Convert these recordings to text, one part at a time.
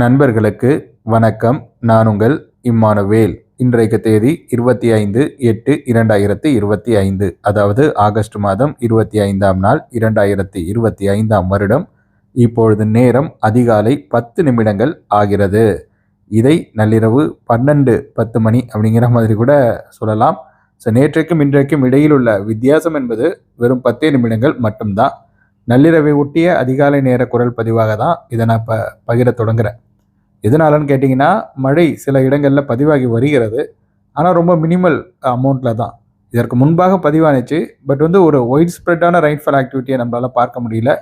நண்பர்களுக்கு வணக்கம். நான் உங்கள் இம்மானுவேல். இன்றைக்கு தேதி இருபத்தி ஐந்து எட்டு இரண்டாயிரத்தி இருபத்தி ஐந்து அதாவது ஆகஸ்ட் மாதம் இருபத்தி ஐந்தாம் நாள் இரண்டாயிரத்தி இருபத்தி ஐந்தாம் வருடம். இப்பொழுது நேரம் அதிகாலை பத்து நிமிடங்கள் ஆகிறது. இதை நள்ளிரவு பன்னெண்டு பத்து மணி அப்படிங்கிற மாதிரி கூட சொல்லலாம். ஸோ நேற்றைக்கும் இன்றைக்கும் இடையில் உள்ள வித்தியாசம் என்பது வெறும் பத்தே நிமிடங்கள் மட்டும்தான். நள்ளிரவை ஒட்டிய அதிகாலை நேர குரல் பதிவாக தான் இதை நான் இப்போ பகிர தொடங்குறேன். எதனாலன்னு கேட்டிங்கன்னா மழை சில இடங்களில் பதிவாகி வருகிறது. ஆனால் ரொம்ப மினிமல் அமௌண்ட்டில் தான். இதற்கு முன்பாக பதிவானுச்சு. பட் வந்து ஒரு ஒயிட் ஸ்ப்ரெட்டான ரைன்ஃபால் ஆக்டிவிட்டியை நம்மளால் பார்க்க முடியல.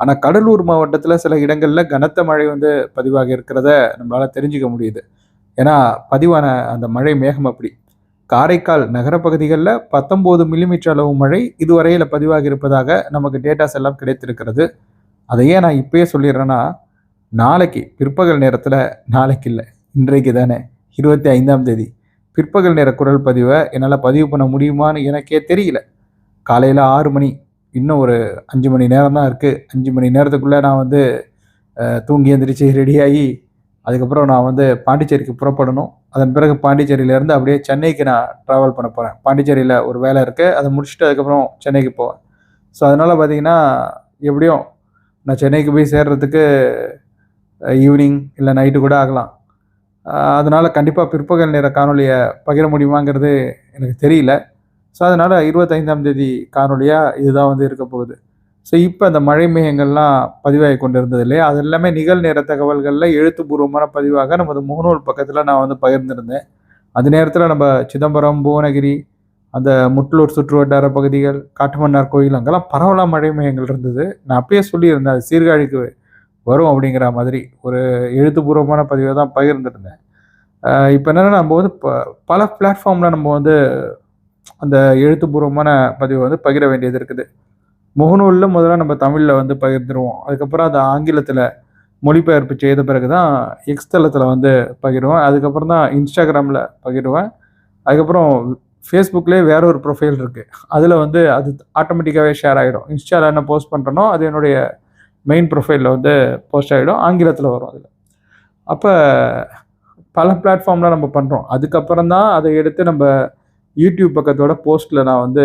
ஆனால் கடலூர் மாவட்டத்தில் சில இடங்களில் கனத்த மழை வந்து பதிவாகி இருக்கிறத நம்மளால் தெரிஞ்சுக்க முடியுது. ஏன்னா பதிவான அந்த மழை மேகம் அப்படி. காரைக்கால் நகரப்பகுதிகளில் பத்தொம்போது மில்லிமீட்டர் அளவு மழை இதுவரையில் பதிவாகி இருப்பதாக நமக்கு டேட்டாஸ் எல்லாம் கிடைத்திருக்கிறது. அதையே நான் இப்பயே சொல்லிடுறேன்னா நாளைக்கு பிற்பகல் நேரத்தில் நாளைக்கு இல்லை இன்றைக்கு தானே இருபத்தி ஐந்தாம் தேதி. பிற்பகல் நேர குரல் பதிவை என்னால் பதிவு பண்ண முடியுமான்னு எனக்கே தெரியல. காலையில் ஆறு மணி இன்னும் ஒரு அஞ்சு மணி நேரம் தான் இருக்குது அஞ்சு மணி நேரத்துக்குள்ளே நான் வந்து தூங்கி எந்திரிச்சு ரெடியாகி அதுக்கப்புறம் நான் வந்து பாண்டிச்சேரிக்கு புறப்படணும். அதன் பிறகு பாண்டிச்சேரியிலேருந்து அப்படியே சென்னைக்கு நான் ட்ராவல் பண்ண போகிறேன் பாண்டிச்சேரியில் ஒரு வேலை இருக்குது அதை முடிச்சுட்டு அதுக்கப்புறம் சென்னைக்கு போவேன். ஸோ அதனால் பார்த்திங்கன்னா எப்படியும் நான் சென்னைக்கு போய் சேர்றதுக்கு ஈவினிங் இல்லை நைட்டு கூட ஆகலாம். அதனால் கண்டிப்பாக பிற்பகல் நேர காணொலியை பகிர முடியுமாங்கிறது எனக்கு தெரியல. ஸோ அதனால் இருபத்தைந்தாம் தேதி காணொலியாக இதுதான் வந்து இருக்க போகுது. ஸோ இப்போ அந்த மழை மேகங்கள்லாம் பதிவாகி கொண்டு இருந்தது இல்லையா? அது எல்லாமே நிகழ்நேர தகவல்களில் எழுத்துப்பூர்வமான பதிவாக நமது முகநூல் பக்கத்தில் நான் வந்து பகிர்ந்திருந்தேன். அந்த நேரத்தில் நம்ம சிதம்பரம் புவனகிரி அந்த முட்லூர் சுற்று வட்டார பகுதிகள் காட்டுமன்னார் கோயில் அங்கெல்லாம் பரவலாக மழை மேகங்கள் இருந்தது. நான் அப்பயே சொல்லியிருந்தேன் அது சீர்காழிக்கு வரும் அப்படிங்கிற மாதிரி ஒரு எழுத்துப்பூர்வமான பதிவை தான் பகிர்ந்துருந்தேன். இப்போ என்னென்னா நம்ம வந்து ப பல பிளாட்ஃபார்மில் நம்ம வந்து அந்த எழுத்துப்பூர்வமான பதிவை வந்து பகிர வேண்டியது இருக்குது. முகநூலில் முதல்ல நம்ம தமிழில் வந்து பகிர்ந்துருவோம். அதுக்கப்புறம் அதை ஆங்கிலத்தில் மொழிபெயர்ப்பு செய்த பிறகு தான் எக்ஸ் தளத்தில் வந்து பகிர்வேன். அதுக்கப்புறம் தான் இன்ஸ்டாகிராமில் பகிருவேன். அதுக்கப்புறம் ஃபேஸ்புக்லேயே வேற ஒரு ப்ரொஃபைல் இருக்குது அதில் வந்து அது ஆட்டோமேட்டிக்காகவே ஷேர் ஆகிடும் இன்ஸ்டாவில் என்ன போஸ்ட் பண்ணுறனோ அது என்னுடைய மெயின் ப்ரொஃபைலில் வந்து போஸ்ட் ஆகிடும் ஆங்கிலத்தில் வரும் அதில். அப்போ பல பிளாட்ஃபார்மில் நம்ம பண்ணுறோம் அதுக்கப்புறம் தான் அதை எடுத்து நம்ம யூடியூப் பக்கத்தோட போஸ்ட்டில் நான் வந்து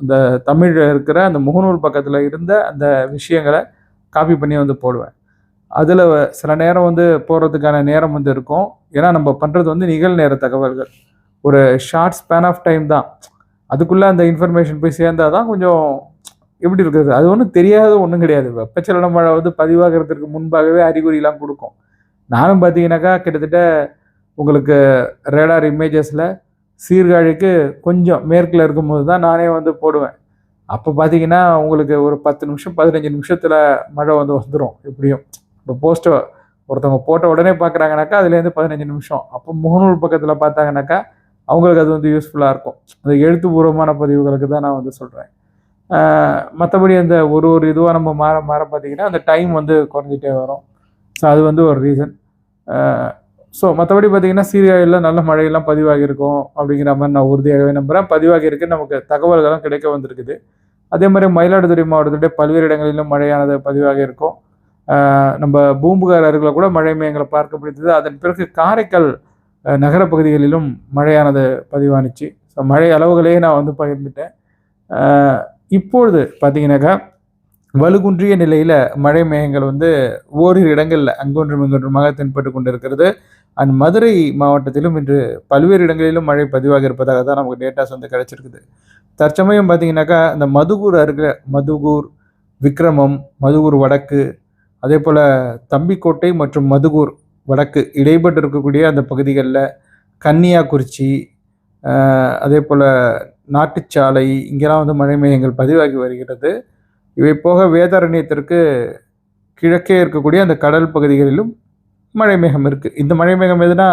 அந்த தமிழில் இருக்கிற அந்த முகநூல் பக்கத்தில் இருந்த அந்த விஷயங்களை காப்பி பண்ணி வந்து போடுவேன். அதில் சில நேரம் வந்து போடுறதுக்கான நேரம் வந்து இருக்கும். ஏன்னா நம்ம பண்ணுறது வந்து நிகழ்நேர தகவல்கள். ஒரு ஷார்ட் ஸ்பேன் ஆஃப் டைம் தான். அதுக்குள்ளே அந்த இன்ஃபர்மேஷன் போய் சேர்ந்தால் தான் கொஞ்சம் எப்படி இருக்கிறது? அது ஒன்றும் தெரியாத ஒன்றும் கிடையாது. வெப்பச்சலன மழை வந்து பதிவாகிறதுக்கு முன்பாகவே அறிகுறிலாம் கொடுக்கும். நானும் பார்த்தீங்கன்னாக்கா கிட்டத்தட்ட உங்களுக்கு ரேடார் இமேஜஸில் சீர்காழிக்கு கொஞ்சம் மேற்கில் இருக்கும்போது தான் நானே வந்து போடுவேன். அப்போ பார்த்தீங்கன்னா உங்களுக்கு ஒரு பத்து நிமிஷம் பதினஞ்சு நிமிஷத்தில் மழை வந்து வந்துடும் எப்படியும். இப்போ போஸ்ட்டை ஒருத்தவங்க போட்ட உடனே பார்க்குறாங்கனாக்கா அதுலேருந்து பதினஞ்சு நிமிஷம். அப்போ முகநூல் பக்கத்தில் பார்த்தாங்கனாக்கா அவங்களுக்கு அது வந்து யூஸ்ஃபுல்லாக இருக்கும். அந்த எழுத்துப்பூர்வமான பதிவுகளுக்கு தான் நான் வந்து சொல்கிறேன் மற்றபடி அந்த ஒரு ஒரு இதுவாக நம்ம மாற மாற பார்த்தீங்கன்னா அந்த டைம் வந்து குறைஞ்சிட்டே வரும். ஸோ அது வந்து ஒரு ரீசன் ஸோ மற்றபடி பார்த்தீங்கன்னா சீரியாவில் நல்ல மழையெல்லாம் பதிவாகியிருக்கும் அப்படிங்கிற மாதிரி நான் உறுதியாகவே நம்புகிறேன் பதிவாகியிருக்கு நமக்கு தகவல்களும் கிடைக்க வந்திருக்குது. அதே மாதிரி மயிலாடுதுறை மாவட்டத்துடைய பல்வேறு இடங்களிலும் மழையானது பதிவாக இருக்கும் நம்ம பூம்புகார் அருகில் கூட மழை மையங்களை பார்க்க முடிந்தது. அதன் பிறகு காரைக்கால் நகர பகுதிகளிலும் மழையானது பதிவானுச்சு. ஸோ மழை அளவுகளையே நான் வந்து பகிர்ந்துட்டேன். இப்பொழுது பார்த்தீங்கன்னாக்கா வலுகுன்றிய நிலையில் மழை மேகங்கள் வந்து ஓரிரு இடங்களில் அங்கொன்றும் இங்கொன்றுமாக தென்பட்டு கொண்டிருக்கிறது. அண்ட் மதுரை மாவட்டத்திலும் இன்று பல்வேறு இடங்களிலும் மழை பதிவாக இருப்பதாக தான் நமக்கு டேட்டாஸ் வந்து கிடைச்சிருக்குது. தற்சமயம் பார்த்தீங்கன்னாக்கா இந்த மதுகூர் அருகே மதுகூர் விக்ரமம் மதுகூர் வடக்கு அதே போல் தம்பிக்கோட்டை மற்றும் மதுகூர் வடக்கு இடைப்பட்டு இருக்கக்கூடிய அந்த பகுதிகளில் கன்னியாகுறிச்சி அதே போல் நாட்டுச்சாலை இங்கெல்லாம் வந்து மழை மேகங்கள் பதிவாகி வருகிறது. இவை போக வேதாரண்யத்திற்கு கிழக்கே இருக்கக்கூடிய அந்த கடல் பகுதிகளிலும் மழை மேகம் இருக்குது இந்த மழை மேகம் எதுனா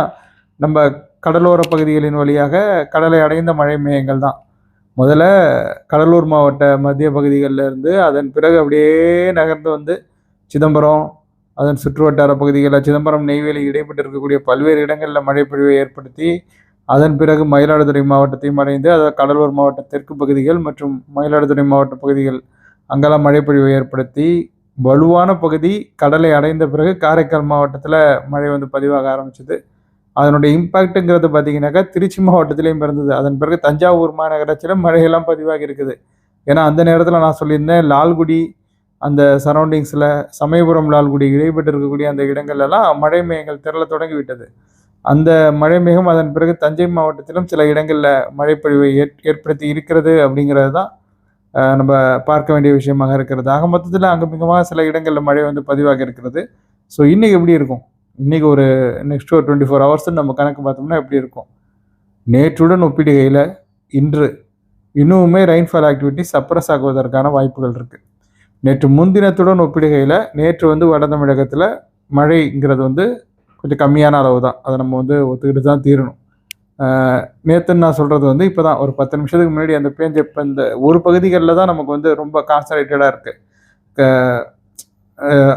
நம்ம கடலோர பகுதிகளின் வழியாக கடலை அடைந்த மழை மேகங்கள் தான். முதல்ல கடலூர் மாவட்ட மத்திய பகுதிகளில் இருந்து அதன் பிறகு அப்படியே நகர்ந்து வந்து சிதம்பரம் அதன் சுற்றுவட்டார பகுதிகளில் சிதம்பரம் நெய்வேலி இடைப்பட்டு இருக்கக்கூடிய பல்வேறு இடங்களில் மழைப்பொழிவை ஏற்படுத்தி அதன் பிறகு மயிலாடுதுறை மாவட்டத்தையும் அடைந்து அதாவது கடலூர் மாவட்ட தெற்கு பகுதிகள் மற்றும் மயிலாடுதுறை மாவட்ட பகுதிகள் அங்கெல்லாம் மழைப்பொழிவை ஏற்படுத்தி வலுவான பகுதி கடலை அடைந்த பிறகு காரைக்கால் மாவட்டத்தில் மழை வந்து பதிவாக ஆரம்பிச்சது. அதனுடைய இம்பேக்ட்டுங்கிறது பார்த்தீங்கன்னாக்கா திருச்சி மாவட்டத்திலையும் இருந்தது அதன் பிறகு தஞ்சாவூர் மாநகராட்சியில் மழையெல்லாம் பதிவாகி இருக்குது. ஏன்னா அந்த நேரத்தில் நான் சொல்லியிருந்தேன் லால்குடி அந்த சரௌண்டிங்ஸில் சமயபுரம் லால்குடி இடைப்பட்டு இருக்கக்கூடிய அந்த இடங்கள்லாம் மழை மேகங்கள் திரள தொடங்கிவிட்டது. அந்த மழை மேகம் அதன் பிறகு தஞ்சை மாவட்டத்திலும் சில இடங்களில் மழைப்பொழிவை ஏற் ஏற்படுத்தி இருக்கிறது அப்படிங்கிறது தான் நம்ம பார்க்க வேண்டிய விஷயமாக இருக்கிறது. ஆக மொத்தத்தில் அங்கமிகமாக சில இடங்களில் மழை வந்து பதிவாக இருக்கிறது. ஸோ இன்றைக்கி எப்படி இருக்கும்? இன்றைக்கி ஒரு நெக்ஸ்ட் ஒரு டுவெண்ட்டி ஃபோர் ஹவர்ஸ் நம்ம கணக்கு பார்த்தோம்னா எப்படி இருக்கும்? நேற்றுடன் ஒப்பிடுகையில் இன்று இன்னுமே ரெயின்ஃபால் ஆக்டிவிட்டி சப்ரஸ் ஆகுவதற்கான வாய்ப்புகள் இருக்குது நேற்று முன்தினத்துடன் ஒப்பிடுகையில் நேற்று வந்து வட தமிழகத்தில் மழைங்கிறது வந்து கொஞ்சம் கம்மியான அளவு தான். அதை நம்ம வந்து ஒத்துக்கிட்டு தான் தீரணும். நேற்றுன்னு நான் சொல்கிறது வந்து இப்போ தான் ஒரு பத்து நிமிஷத்துக்கு முன்னாடி அந்த பேஞ்ச இப்போ இந்த ஒரு பகுதிகளில் தான் நமக்கு வந்து ரொம்ப கான்சன்ட்ரேட்டடாக இருக்குது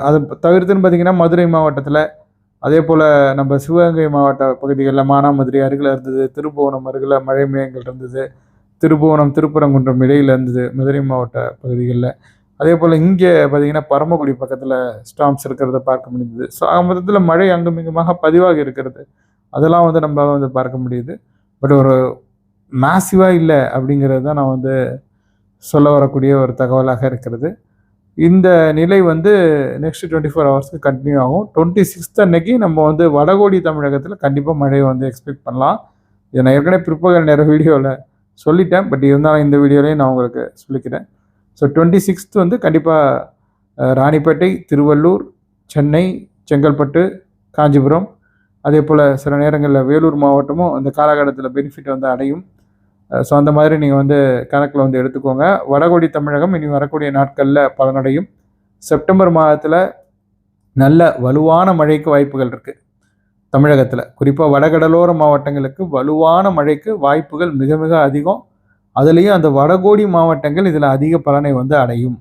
அது தவிர்த்துன்னு பார்த்தீங்கன்னா மதுரை மாவட்டத்தில் அதே போல் நம்ம சிவகங்கை மாவட்ட பகுதிகளில் மானாமதுரை அருகில் இருந்தது திருப்புவனம் அருகில் மழை மேகங்கள் இருந்தது திருப்புவனம் திருப்பரங்குன்றம் இடையில் இருந்தது மதுரை மாவட்ட பகுதிகளில். அதே போல் இங்கே பார்த்தீங்கன்னா பரமக்குடி பக்கத்தில் ஸ்டாம்ப்ஸ் இருக்கிறத பார்க்க முடியுது ஸோ மொத்தத்தில் மழை அங்குமிங்குமாக பதிவாக இருக்கிறது. அதெல்லாம் வந்து நம்ம வந்து பார்க்க முடியுது. பட் ஒரு மேசிவாக இல்லை அப்படிங்கிறது தான் நான் வந்து சொல்ல வரக்கூடிய ஒரு தகவலாக இருக்கிறது. இந்த நிலை வந்து நெக்ஸ்ட் டுவெண்ட்டி ஃபோர் ஹவர்ஸ்க்கு கண்டினியூ ஆகும். டுவெண்ட்டி சிக்ஸ்த் அன்னைக்கு நம்ம வந்து வடகோடி தமிழகத்தில் கண்டிப்பாக மழையை வந்து எக்ஸ்பெக்ட் பண்ணலாம். இதை நான் ஏற்கனவே பிற்பகல் நேர வீடியோவில் சொல்லிட்டேன். பட் இருந்தாலும் இந்த வீடியோலையும் நான் உங்களுக்கு சொல்லிக்கிறேன். ஸோ டுவெண்ட்டி சிக்ஸ்த் வந்து கண்டிப்பாக ராணிப்பேட்டை திருவள்ளூர் சென்னை செங்கல்பட்டு காஞ்சிபுரம் அதே போல் சில நேரங்களில் வேலூர் மாவட்டமும் அந்த காலகட்டத்தில் பெனிஃபிட் வந்து அடையும். ஸோ அந்த மாதிரி நீங்கள் வந்து கணக்கில் வந்து எடுத்துக்கோங்க. வடகொடி தமிழகம் இனி வரக்கூடிய நாட்களில் பலனடையும். செப்டம்பர் மாதத்தில் நல்ல வலுவான மழைக்கு வாய்ப்புகள் இருக்குது தமிழகத்தில். குறிப்பாக வடகடலோர மாவட்டங்களுக்கு வலுவான மழைக்கு வாய்ப்புகள் மிக மிக அதிகம். அதுலேயும் அந்த வடகோடி மாவட்டங்கள் இதில் அதிக பலனை வந்து அடையும்.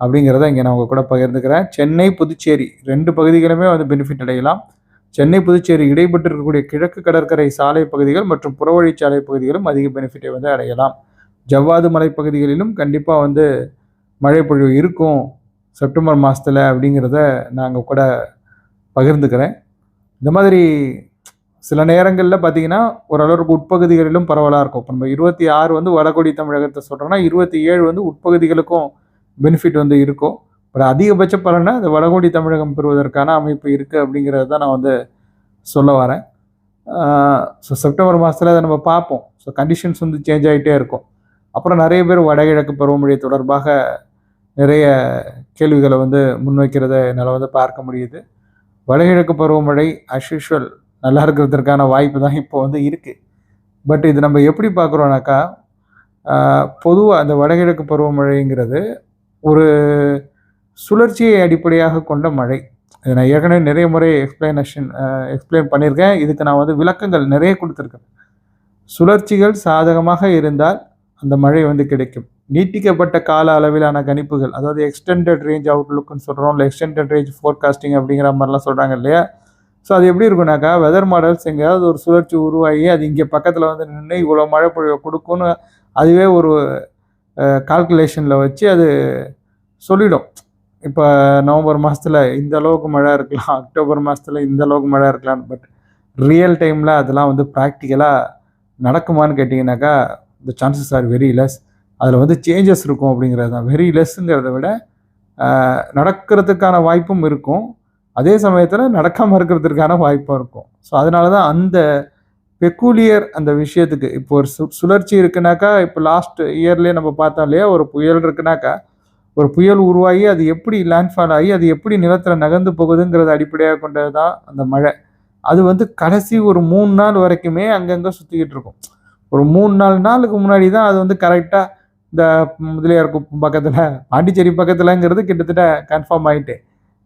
அப்படிங்கிறத இங்கே நான் உங்கள் கூட பகிர்ந்துக்கிறேன். சென்னை புதுச்சேரி ரெண்டு பகுதிகளுமே வந்து பெனிஃபிட் அடையலாம். சென்னை புதுச்சேரி இடைப்பட்டு இருக்கக்கூடிய கிழக்கு கடற்கரை சாலை பகுதிகள் மற்றும் புறவழிச்சாலை பகுதிகளும் அதிக பெனிஃபிட்டை வந்து அடையலாம். ஜவ்வாது மலை பகுதிகளிலும் கண்டிப்பாக வந்து மழை பொழிவு இருக்கும் செப்டம்பர் மாதத்தில் அப்படிங்கிறத நாங்கள் கூட பகிர்ந்துக்கிறேன். இந்த மாதிரி சில நேரங்களில் பார்த்தீங்கன்னா ஓரளவுக்கு உட்பகுதிகளிலும் பரவலாக இருக்கும். இப்போ நம்ம இருபத்தி ஆறு வந்து வடகொடி தமிழகத்தை சொல்கிறோன்னா இருபத்தி ஏழு வந்து உட்பகுதிகளுக்கும் பெனிஃபிட் வந்து இருக்கும். பட் அதிகபட்ச பலனை இந்த வடகொடி தமிழகம் பெறுவதற்கான அமைப்பு இருக்குது அப்படிங்கிறது தான் நான் வந்து சொல்ல வரேன். ஸோ செப்டம்பர் மாதத்தில் அதை நம்ம பார்ப்போம். ஸோ கண்டிஷன்ஸ் வந்து சேஞ்ச் ஆகிட்டே இருக்கும். அப்புறம் நிறைய பேர் வடகிழக்கு பருவமழை தொடர்பாக நிறைய கேள்விகளை வந்து முன்வைக்கிறத என்னால் வந்து பார்க்க முடியுது. வடகிழக்கு பருவமழை அஸ்யூஷுவல் நல்லா இருக்கிறதுக்கான வாய்ப்பு தான் இப்போ வந்து இருக்குது பட் இது நம்ம எப்படி பார்க்குறோன்னாக்கா பொதுவாக அந்த வடகிழக்கு பருவமழைங்கிறது ஒரு சுழற்சியை அடிப்படையாக கொண்ட மழை. இதை நான் ஏற்கனவே நிறைய முறை எக்ஸ்பிளனேஷன் எக்ஸ்பிளைன் பண்ணியிருக்கேன். இதுக்கு நான் வந்து விளக்கங்கள் நிறைய கொடுத்துருக்கேன். சுழற்சிகள் சாதகமாக இருந்தால் அந்த மழை வந்து கிடைக்கும். நீட்டிக்கப்பட்ட கால அளவிலான கணிப்புகள் அதாவது எக்ஸ்டெண்டட் ரேஞ்ச் அவுட்லுக்குன்னு சொல்கிறோம் இல்லை எக்ஸ்டெண்டட் ரேஞ்ச் ஃபோர்காஸ்டிங் அப்படிங்கிற மாதிரிலாம் சொல்கிறாங்க இல்லையா? ஸோ அது எப்படி இருக்குனாக்கா வெதர் மாடல்ஸ் எங்கேயாவது ஒரு சுழற்சி உருவாகி அது இங்கே பக்கத்தில் வந்து நின்று இவ்வளோ மழை பொழிவை கொடுக்கும்னு அதுவே ஒரு கால்குலேஷனில் வச்சு அது சொல்லிடும். இப்போ நவம்பர் மாதத்தில் இந்த அளவுக்கு மழை இருக்கலாம் அக்டோபர் மாதத்தில் இந்த அளவுக்கு மழை இருக்கலாம் பட் ரியல் டைமில் அதெல்லாம் வந்து ப்ராக்டிக்கலாக நடக்குமான்னு கேட்டிங்கனாக்கா இந்த சான்சஸ் ஆர் வெரி லெஸ் அதில் வந்து சேஞ்சஸ் இருக்கும் அப்படிங்கிறது தான் வெரி லெஸ்ஸுங்கிறத விட நடக்கிறதுக்கான வாய்ப்பும் இருக்கும். அதே சமயத்தில் நடக்காமல் இருக்கிறதுக்கான வாய்ப்பும் இருக்கும். ஸோ அதனால தான் அந்த பெக்கூலியர் அந்த விஷயத்துக்கு இப்போ ஒரு சு சுழற்சி இருக்குனாக்கா இப்போ லாஸ்ட் இயர்லேயே நம்ம பார்த்தோம் இல்லையா ஒரு புயல் இருக்குனாக்கா ஒரு புயல் உருவாகி அது எப்படி லேண்ட்ஃபால் ஆகி அது எப்படி நிலத்தில் நகர்ந்து போகுதுங்கிறத அடிப்படையாக கொண்டது தான் அந்த மழை. அது வந்து கடைசி ஒரு மூணு நாள் வரைக்குமே அங்கங்கே சுற்றிக்கிட்டு இருக்கும். ஒரு மூணு நாலு நாளுக்கு முன்னாடி தான் அது வந்து கரெக்டாக இந்த முதலியார் குப்பம் பக்கத்தில் பாண்டிச்சேரி பக்கத்தில்ங்கிறது கிட்டத்தட்ட கன்ஃபார்ம் ஆகிட்டு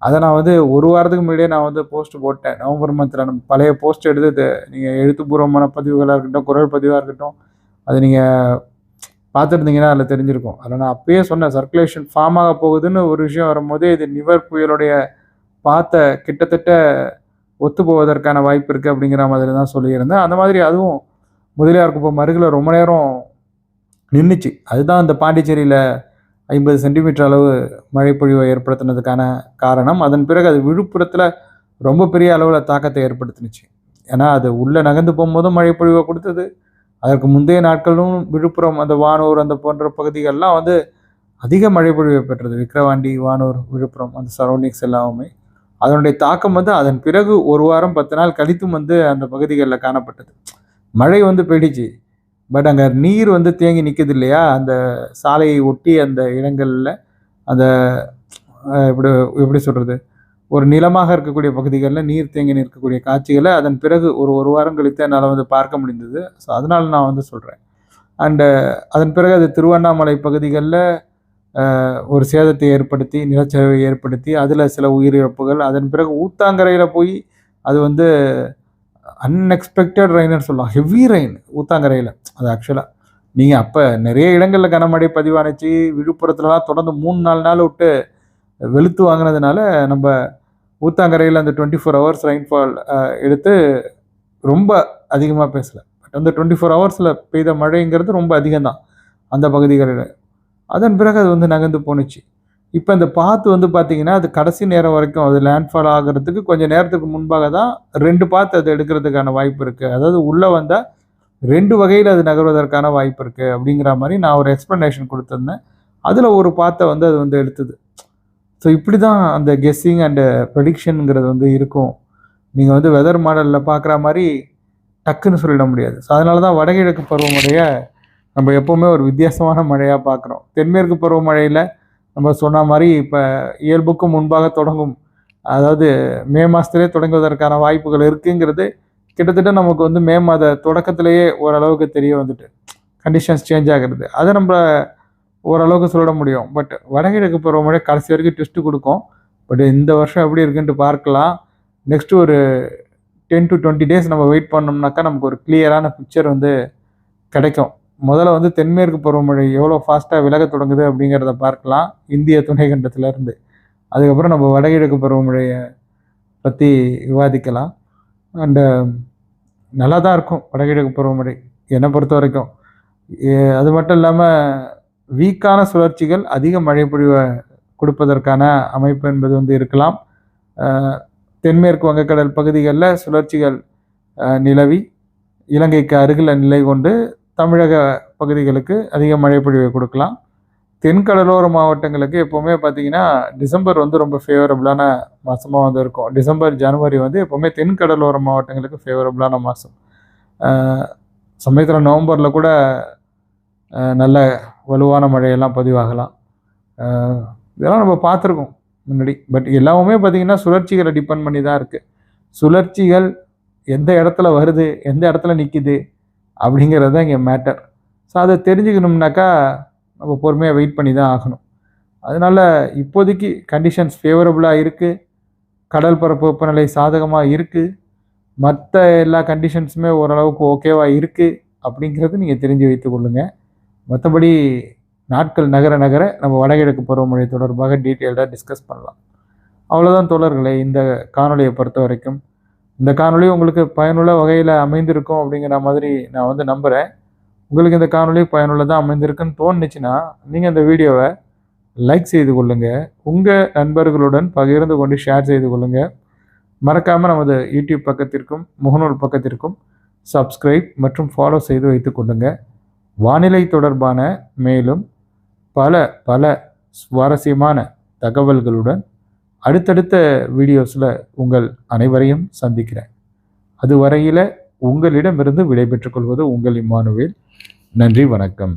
அதை நான் வந்து ஒரு வாரத்துக்கு முன்னாடியே நான் வந்து போஸ்ட் போட்டேன். நவம்பர் மந்தில் நம்ம பழைய போஸ்ட் எடுத்து நீங்கள் எழுத்துப்பூர்வமான பதிவுகளாக இருக்கட்டும் குரல் பதிவாக இருக்கட்டும் அது நீங்கள் பார்த்துருந்தீங்கன்னா அதில் தெரிஞ்சிருக்கும். அதில் நான் அப்பயே சொன்னேன் சர்க்குலேஷன் ஃபார்ம் ஆக போகுதுன்னு ஒரு விஷயம் வரும்போது இது நிவர் புயலுடைய பார்த்த கிட்டத்தட்ட ஒத்து போவதற்கான வாய்ப்பு இருக்குது அப்படிங்கிற மாதிரி தான் சொல்லியிருந்தேன். அந்த மாதிரி அதுவும் முதலியார் குப்பம் அருகில் ரொம்ப நேரம் நின்றுச்சு அதுதான் அந்த பாண்டிச்சேரியில் ஐம்பது சென்டிமீட்டர் அளவு மழைப்பொழிவை ஏற்படுத்தினதுக்கான காரணம் அதன் பிறகு அது விழுப்புரத்தில் ரொம்ப பெரிய அளவில் தாக்கத்தை ஏற்படுத்தினுச்சு. ஏன்னா அது உள்ளே நகர்ந்து போகும்போதும் மழைப்பொழிவை கொடுத்தது. அதற்கு முந்தைய நாட்களும் விழுப்புரம் அந்த வானூர் அந்த போன்ற பகுதிகள்லாம் வந்து அதிக மழைப்பொழிவை பெற்றது. விக்கிரவாண்டி வானூர் விழுப்புரம் அந்த சரௌண்டிங்ஸ் எல்லாமே. அதனுடைய தாக்கம் வந்து அதன் பிறகு ஒரு வாரம் பத்து நாள் கழித்தும் வந்து அந்த பகுதிகளில் காணப்பட்டது. மழை வந்து போயிடுச்சு பட் அங்கே நீர் வந்து தேங்கி நிற்குது இல்லையா? அந்த சாலையை ஒட்டி அந்த இடங்களில் அந்த எப்படி எப்படி சொல்கிறது ஒரு நிலமாக இருக்கக்கூடிய பகுதிகளில் நீர் தேங்கி நிற்கக்கூடிய காட்சிகளை அதன் பிறகு ஒரு ஒரு வாரம் கழித்து என்னால் வந்து பார்க்க முடிந்தது. ஸோ அதனால் நான் வந்து சொல்கிறேன் அண்டு அதன் பிறகு அது திருவண்ணாமலை பகுதிகளில் ஒரு சேதத்தை ஏற்படுத்தி நிலச்சரிவை ஏற்படுத்தி அதில் சில உயிரிழப்புகள் அதன் பிறகு ஊத்தாங்கரையில் போய் அது வந்து அன்எக்ஸ்பெக்டட் ரெயின்னு சொல்லலாம். ஹெவி ரெயின் ஊத்தாங்கரையில். அது ஆக்சுவலாக நீங்கள் அப்போ நிறைய இடங்களில் கனமழை பதிவானுச்சு. விழுப்புரத்துலலாம் தொடர்ந்து மூணு நாலு நாள் விட்டு வெளுத்து வாங்கினதுனால நம்ம ஊத்தாங்கரையில் அந்த டுவெண்ட்டி ஃபோர் ஹவர்ஸ் ரெயின்ஃபால் எடுத்து ரொம்ப அதிகமாக பேசலை. பட் அந்த டுவெண்ட்டி ஃபோர் ஹவர்ஸில் பெய்த மழைங்கிறது ரொம்ப அதிகம்தான் அந்த பகுதிகளில். அதன் பிறகு அது வந்து நகர்ந்து போணுச்சு. இப்போ இந்த பாத்து வந்து பார்த்தீங்கன்னா அது கடைசி நேரம் வரைக்கும் அது லேண்ட்ஃபால் ஆகிறதுக்கு கொஞ்சம் நேரத்துக்கு முன்பாக தான் ரெண்டு பாத்து அது எடுக்கிறதுக்கான வாய்ப்பு இருக்குது அதாவது உள்ளே வந்தால் ரெண்டு வகையில் அது நகர்வதற்கான வாய்ப்பு இருக்குது அப்படிங்கிற மாதிரி நான் ஒரு எக்ஸ்ப்ளனேஷன் கொடுத்துருந்தேன். அதில் ஒரு பாத்தை வந்து அது வந்து எடுத்தது. ஸோ இப்படி தான் அந்த கெஸ்ஸிங் அண்டு ப்ரெடிக்ஷனுங்கிறது வந்து இருக்கும். நீங்கள் வந்து வெதர் மாடலில் பார்க்குற மாதிரி டக்குன்னு சொல்லிட முடியாது. ஸோ அதனால தான் வடகிழக்கு பருவமழையை நம்ம எப்போவுமே ஒரு வித்தியாசமான மழையாக பார்க்குறோம் தென்மேற்கு பருவமழையில் நம்ம சொன்ன மாதிரி இப்போ இயல்புக்கும் முன்பாக தொடங்கும் அதாவது மே மாதத்துலேயே தொடங்குவதற்கான வாய்ப்புகள் இருக்குங்கிறது கிட்டத்தட்ட நமக்கு வந்து மே மாத தொடக்கத்திலேயே ஓரளவுக்கு தெரிய வந்துட்டு கண்டிஷன்ஸ் சேஞ்ச் ஆகிறது. அதை நம்ம ஓரளவுக்கு சொல்லிட முடியும். பட் வடகிழக்கு பருவமழை கடைசி வரைக்கும் டெஸ்ட்டு கொடுக்கும். பட் இந்த வருஷம் எப்படி இருக்குன்ட்டு பார்க்கலாம். நெக்ஸ்ட்டு ஒரு டென் டு டுவெண்ட்டி டேஸ் நம்ம வெயிட் பண்ணோம்னாக்கா நமக்கு ஒரு கிளியரான பிக்சர் வந்து கிடைக்கும். முதல்ல வந்து தென்மேற்கு பருவமழை எவ்வளோ ஃபாஸ்ட்டாக விலக தொடங்குது அப்படிங்கிறத பார்க்கலாம். இந்திய துணைக்கண்டத்துலேருந்து அதுக்கப்புறம் நம்ம வடகிழக்கு பருவமழையை பற்றி விவாதிக்கலாம். அண்டு um, நல்லா தான் இருக்கும் வடகிழக்கு பருவமழை என்னை பொறுத்த வரைக்கும். அது மட்டும் இல்லாமல் வீக்கான சுழற்சிகள் அதிக மழை பொழிவை கொடுப்பதற்கான அமைப்பு என்பது வந்து இருக்கலாம். தென்மேற்கு வங்கக்கடல் பகுதிகளில் சுழற்சிகள் நிலவி இலங்கைக்கு அருகில் நிலை கொண்டு தமிழக பகுதிகளுக்கு அதிக மழைப்பொழிவை கொடுக்கலாம். தென்கடலோர மாவட்டங்களுக்கு எப்போவுமே பார்த்தீங்கன்னா டிசம்பர் வந்து ரொம்ப ஃபேவரபுளான மாதமாக வந்து இருக்கும். டிசம்பர் ஜனவரி வந்து எப்போவுமே தென்கடலோர மாவட்டங்களுக்கு ஃபேவரபுளான மாதம் சமயத்தில் நவம்பரில் கூட நல்ல வலுவான மழையெல்லாம் பதிவாகலாம். இதெல்லாம் நம்ம பார்த்துருக்கோம் முன்னாடி. பட் எல்லாமே பார்த்திங்கன்னா சுழற்சிகளை டிபெண்ட் பண்ணி தான் இருக்குது சுழற்சிகள் எந்த இடத்துல வருது எந்த இடத்துல நிற்கிது அப்படிங்கிறது தான் இங்கே மேட்டர் ஸோ அதை தெரிஞ்சுக்கணும்னாக்கா நம்ம பொறுமையாக வெயிட் பண்ணி தான் ஆகணும். அதனால் இப்போதைக்கு கண்டிஷன்ஸ் ஃபேவரபுளாக இருக்குது கடல் பரப்பு வெப்பநிலை சாதகமாக இருக்குது மற்ற எல்லா கண்டிஷன்ஸுமே ஓரளவுக்கு ஓகேவாக இருக்குது அப்படிங்கிறது நீங்கள் தெரிஞ்சு வைத்துக்கொள்ளுங்கள் மற்றபடி நாட்கள் நகர நகர நம்ம வடகிழக்கு பருவமழை தொடர்பாக டீட்டெயில்டாக டிஸ்கஸ் பண்ணலாம். அவ்வளோதான் தோழர்களே இந்த காணொலியை பொறுத்த வரைக்கும். இந்த காணொலி உங்களுக்கு பயனுள்ள வகையில் அமைந்திருக்கும் அப்படிங்கிற மாதிரி நான் வந்து நம்புகிறேன் உங்களுக்கு இந்த காணொலி பயனுள்ளதாக அமைந்திருக்குன்னு தோணுச்சுன்னா நீங்கள் இந்த வீடியோவை லைக் செய்து கொள்ளுங்கள் உங்கள் நண்பர்களுடன் பகிர்ந்து கொண்டு ஷேர் செய்து கொள்ளுங்கள் மறக்காமல் நமது யூடியூப் பக்கத்திற்கும் முகநூல் பக்கத்திற்கும் சப்ஸ்கிரைப் மற்றும் ஃபாலோ செய்து வைத்து கொள்ளுங்கள் வானிலை தொடர்பான மேலும் பல பல சுவாரஸ்யமான தகவல்களுடன் அடுத்தடுத்த வீடியோஸில் உங்கள் அனைவரையும் சந்திக்கிறேன். அதுவரையில் உங்களிடமிருந்து விடைபெற்றுக் கொள்வது உங்கள் இம்மானுவேல். நன்றி வணக்கம்.